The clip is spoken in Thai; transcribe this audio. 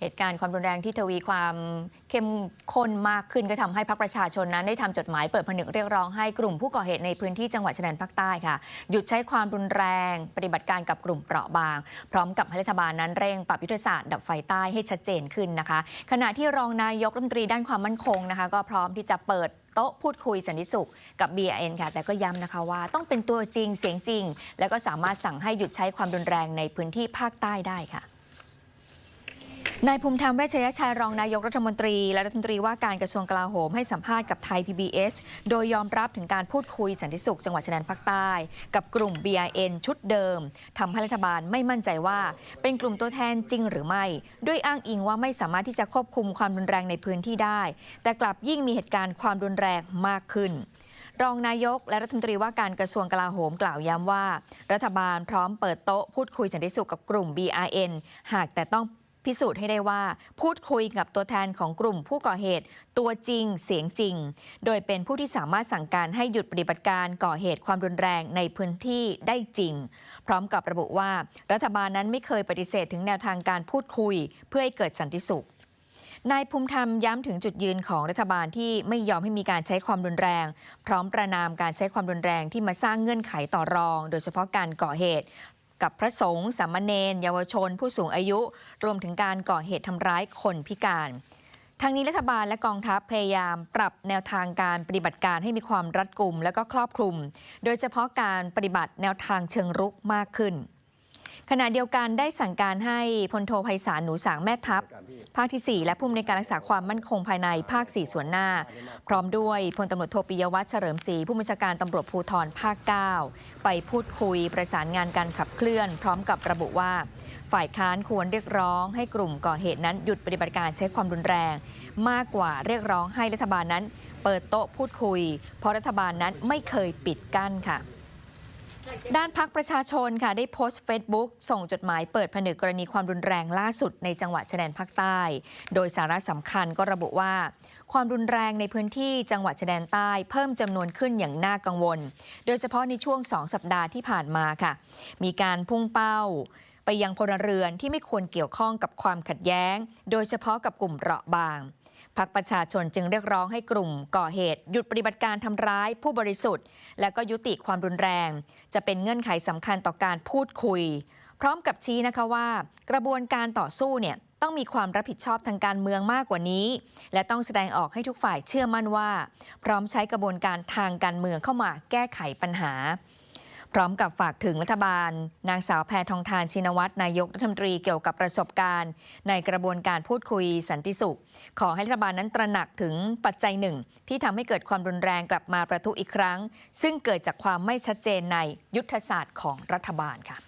เหตุการณ์ความรุนแรงที่ทวีความเข้มข้นมากขึ้นก็ทำให้พรรคประชาชนนั้นได้ทำจดหมายเปิดผนึกเรียกร้องให้กลุ่มผู้ก่อเหตุในพื้นที่จังหวัดชายแดนภาคใต้ค่ะ หยุดใช้ความรุนแรง ปฏิบัติการกับกลุ่มเปราะบาง พร้อมกับให้รัฐบาลนั้นเร่งปรับยุทธศาสตร์ดับไฟใต้ให้ชัดเจนขึ้นนะคะ ขณะที่รองนายกรัฐมนตรีด้านความมั่นคงนะคะ ก็พร้อมที่จะเปิดโต๊ะพูดคุยสันติสุขกับ BNN ค่ะ แต่ก็ย้ำนะคะว่าต้องเป็นตัวจริงเสียงจริง แล้วก็สามารถสั่งให้หยุดใช้ความรุนแรงในพื้นที่ภาคใต้ได้ค่ะ นายภูมิธรรมเวชยชัยรองนายกรัฐมนตรี และรัฐมนตรีว่าการกระทรวงกลาโหมให้สัมภาษณ์กับไทย PBS โดยยอมรับถึงการพูดคุยสันติสุขจังหวัดชายแดนภาคใต้ กับกลุ่ม BIN ชุดเดิมทำให้รัฐบาลไม่มั่นใจว่า เป็นกลุ่มตัวแทนจริงหรือไม่ ด้วยอ้างอิงว่าไม่สามารถที่จะควบคุมความรุนแรงในพื้นที่ได้ แต่กลับยิ่งมีเหตุการณ์ความรุนแรงมากขึ้นรองนายกและรัฐมนตรีว่าการกระทรวงกลาโหมกล่าวย้ำว่า รัฐบาลพร้อมเปิดโต๊ะพูดคุยสันติสุขกับกลุ่ม BRN หากแต่ต้อง พิสูจน์ให้ได้ว่า พูดคุยกับตัวแทนของกลุ่มผู้ก่อเหตุ ตัวจริงเสียงจริง โดยเป็นผู้ที่สามารถสั่งการให้หยุดปฏิบัติการก่อเหตุความรุนแรงในพื้นที่ได้จริง พร้อมกับระบุว่า รัฐบาลนั้นไม่เคยปฏิเสธถึงแนวทางการพูดคุย เพื่อให้เกิดสันติสุขนายภูมิธรรมย้ำถึงจุดยืนของรัฐบาลที่ไม่ยอมให้มีการใช้ความรุนแรง พร้อมประนามการใช้ความรุนแรงที่มาสร้างเงื่อนไขต่อรอง โดยเฉพาะการก่อเหตุ กับพระสงฆ์สามเณรเยาวชน ผู้สูงอายุ รวมถึงการก่อเหตุทำร้ายคนพิการทางนี้รัฐบาลและกองทัพพยายามปรับแนวทางการปฏิบัติการให้มีความรัดกุมและก็ครอบคลุม โดยเฉพาะการปฏิบัติแนวทางเชิงรุกมากขึ้น ขณะเดียวกันได้สั่งการให้พลโทไพศาลหนูสางแม่ทัพ ภาคที่ 4 และผู้อำนวยการรักษาความมั่นคงภายในภาค 4 ส่วนหน้า พร้อมด้วยพลตำรวจโทปิยวัฒน์เฉลิมศรีผู้บัญชาการตำรวจภูธรภาค 9 ไปพูดคุยประสานงานการขับเคลื่อน พร้อมกับระบุว่า ฝ่ายค้านควรเรียกร้องให้กลุ่มก่อเหตุนั้นหยุดปฏิบัติการใช้ความรุนแรง มากกว่าเรียกร้องให้รัฐบาลนั้น เปิดโต๊ะพูดคุย เพราะรัฐบาลนั้นไม่เคยปิดกั้นค่ะ ด้านพักประชาชนค่ะได้โพสต์เฟซบุ๊กส่งจดหมายเปิดผนึกกรณีความรุนแรงล่าสุดในจังหวัดชายแดนภาคใต้ โดยสาระสำคัญก็ระบุว่า ความรุนแรงในพื้นที่จังหวัดชายแดนใต้เพิ่มจำนวนขึ้นอย่างน่ากังวล โดยเฉพาะในช่วงสองสัปดาห์ที่ผ่านมาค่ะ มีการพุ่งเป้า ไปยังพลเรือนที่ไม่ควรเกี่ยวข้องกับความขัดแย้ง โดยเฉพาะกับกลุ่มเปราะบางพักประชาชนจึงเรียกร้องให้กลุ่มก่อเหตุ หยุดปฏิบัติการทำร้ายผู้บริสุทธิ์ และก็ยุติความรุนแรง จะเป็นเงื่อนไขสำคัญต่อการพูดคุย พร้อมกับชี้นะคะว่า กระบวนการต่อสู้เนี่ยต้องมีความรับผิดชอบทางการเมืองมากกว่านี้ และต้องแสดงออกให้ทุกฝ่ายเชื่อมั่นว่า พร้อมใช้กระบวนการทางการเมืองเข้ามาแก้ไขปัญหา พร้อมกับฝากถึงรัฐบาล นางสาวแพทองทานชินวัตรนายกรัฐมนตรีเกี่ยวกับประสบการณ์ ในกระบวนการพูดคุยสันติสุข ขอให้รัฐบาลนั้นตระหนักถึงปัจจัยหนึ่ง ที่ทำให้เกิดความรุนแรงกลับมาประทุอีกครั้ง ซึ่งเกิดจากความไม่ชัดเจนในยุทธศาสตร์ของรัฐบาลค่ะ